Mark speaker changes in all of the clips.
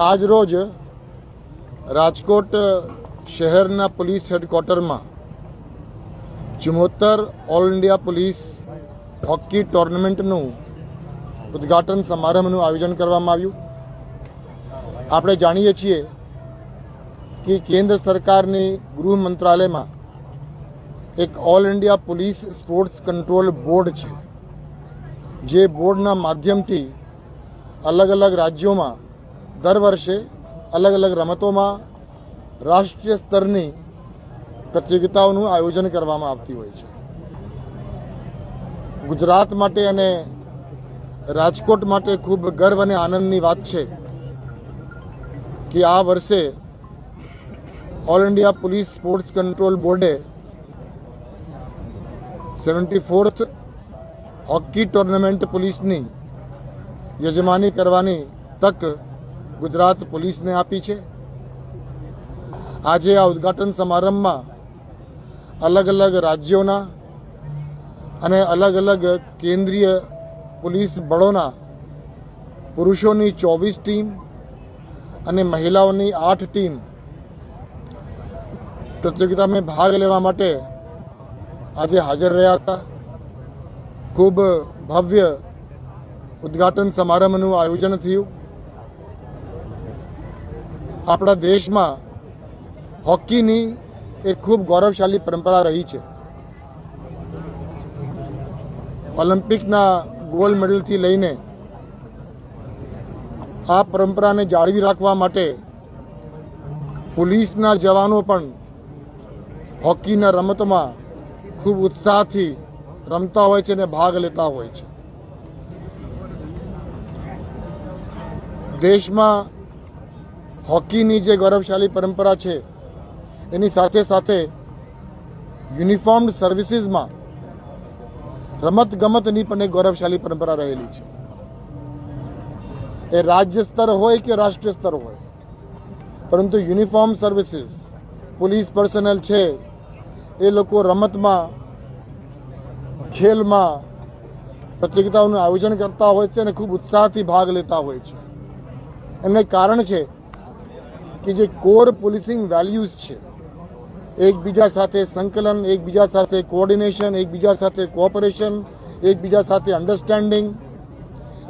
Speaker 1: આજ રોજ રાજકોટ શહેરના પોલીસ હેડક્વાર્ટરમાં ચુમ્મોતર ઓલ ઇન્ડિયા પોલીસ હોકી ટુર્નામેન્ટનું ઉદ્ઘાટન સમારંભનું આયોજન કરવામાં આવ્યું. આપણે જાણીએ છીએ કે કેન્દ્ર સરકારની ગૃહ મંત્રાલયમાં એક all India police sports control board છે. જે બોર્ડના માધ્યમથી અલગ અલગ રાજ્યોમાં દર વર્ષે અલગ અલગ રમતોમાં રાષ્ટ્રીય સ્તરની પ્રતિયોગિતાઓનું આયોજન કરવામાં આવતી હોય છે. ગુજરાત માટે અને રાજકોટ માટે ખૂબ ગર્વ અને આનંદની વાત છે કે આ વર્ષે all India police sports control બોર્ડે સેવન્ટી ફોર્થ હોકી ટુર્નામેન્ટ પોલીસની યજમાની કરવાની તક ગુજરાત પોલીસને આપી છે. આજે આ ઉદ્ઘાટન સમારંભમાં અલગ અલગ રાજ્યોના અને અલગ અલગ કેન્દ્રીય પોલીસ બળોના પુરુષોની ચોવીસ ટીમ અને મહિલાઓની આઠ ટીમ પ્રતિયોગિતામાં ભાગ લેવા માટે આજે હાજર રહ્યા હતા. ખૂબ ભવ્ય ઉદ્ઘાટન સમારંભનું આયોજન થયું. આપણા દેશમાં હોકીની એક ખૂબ ગૌરવશાળી પરંપરા રહી છે. ઓલિમ્પિકના ગોલ્ડ મેડલથી લઈને આ પરંપરાને જાળવી રાખવા માટે પોલીસના જવાનો પણ હોકીના રમતમાં ખૂબ ઉત્સાહથી રમતા હોય છે અને ભાગ લેતા હોય છે. દેશમાં હોકીની જે ગૌરવશાળી પરંપરા છે, એની સાથે સાથે યુનિફોર્મ્ડ સર્વિસીસમાં રમત ગમતની પણ એક ગૌરવશાળી પરંપરા રહેલી છે. એ રાજ્ય સ્તર હોય કે રાષ્ટ્રીય સ્તર હોય, પરંતુ યુનિફોર્મ સર્વિસીસ, પોલીસ પર્સનલ છે એ લોકો રમતમાં, ખેલમાં પ્રતિયોગિતાઓનું આયોજન કરતા હોય છે અને ખૂબ ઉત્સાહથી ભાગ લેતા હોય છે. એમને કારણ છે કે જે કોર પોલીસિંગ વેલ્યુઝ છે, એકબીજા સાથે સંકલન, એકબીજા સાથે કોઓર્ડિનેશન એકબીજા સાથે કોઓપરેશન એકબીજા સાથે અન્ડરસ્ટેન્ડિંગ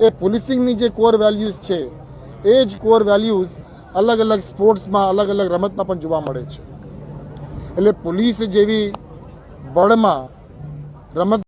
Speaker 1: એ પોલીસિંગની જે કોર વેલ્યુઝ છે, એ જ કોર વેલ્યુઝ અલગ અલગ સ્પોર્ટ્સમાં અલગ અલગ રમતમાં પણ જોવા મળે છે. એટલે પોલીસ જેવી બળમાં રમત